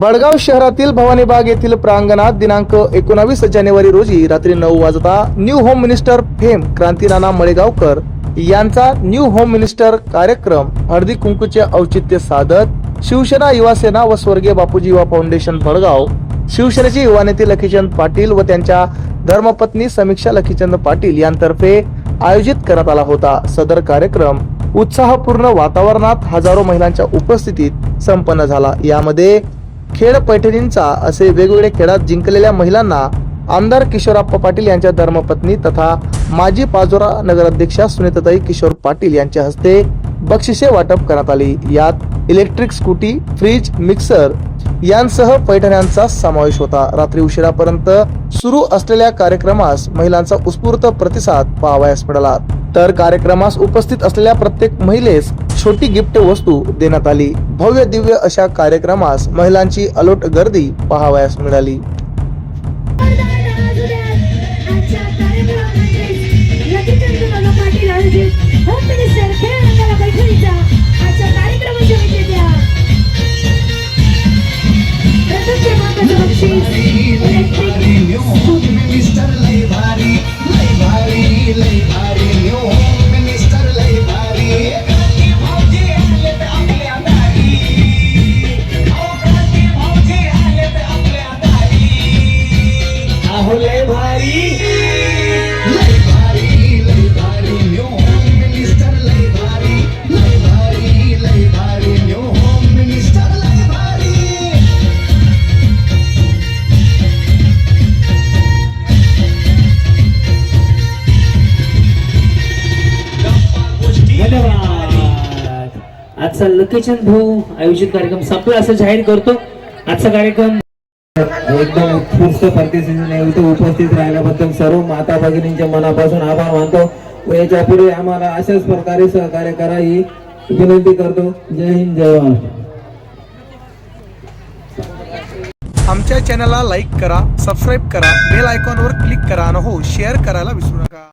बडगाव शहरातील भवानीबाग येथील प्रांगणात दिनांक एकोणावीस जानेवारी रोजी रात्री नऊ वाजता new home minister fame Krantinana Malegaonkar यांचा न्यू होम मिनिस्टर कार्यक्रम हळदी कुंकूचे औचित्य साधत शिवसेना युवा सेना व स्वर्गीय बापूजी युवा फाउंडेशन भडगाव शिवसेनेचे युवा नेते लखीचंद पाटील व त्यांच्या धर्मपत्नी समीक्षा लखीचंद पाटील यांतर्फे आयोजित करण्यात आला होता. सदर कार्यक्रम उत्साहपूर्ण वातावरणात हजारो महिलांच्या उपस्थितीत संपन्न झाला. यामध्ये खेळ पैठणींचा असे वेगवेगळे खेळात जिंकलेल्या महिलांना आमदार किशोरप्पा पाटील यांच्या धर्मपत्नी तथा माजी पाजोरा नगराध्यक्षा सुनीताताई किशोर पाटील यांच्या हस्ते बक्षिसे वाटप करण्यात आली. यात इलेक्ट्रिक स्कूटी फ्रीज मिक्सर यांसह पैठण्यांचा समावेश होता. रात्री उशिरापर्यंत सुरू असलेल्या कार्यक्रमास महिलांचा उत्स्फूर्त प्रतिसाद पाहावयास मिळाला. तर कार्यक्रमास उपस्थित असलेल्या प्रत्येक महिलेस छोटी गिफ्ट वस्तू देण्यात आली भव्य दिव्य अशा कार्यक्रमास महिलांची अलोट गर्दी पाहावयास मिळाली Thank you. आजचा लकेचंद भाऊ आयोजित कार्यक्रम संपला असं जाहीर करतो. आजचा कार्यक्रम एकदम उत्कृष्ट प्रतिसादाने इथे उपस्थित राहिल्याबद्दल सर्व माता भगिनींच्या मनापासून आभार मानतो. याच्यापुढे आम्हाला अशाच प्रकारे सहकार्य करा. ही विनंती करतो. जय हिंद जय महाराष्ट्र. आमच्या चॅनलला लाईक करा सबस्क्राईब करा बेल आयकॉनवर क्लिक करा आणि हो शेअर करायला विसरू नका.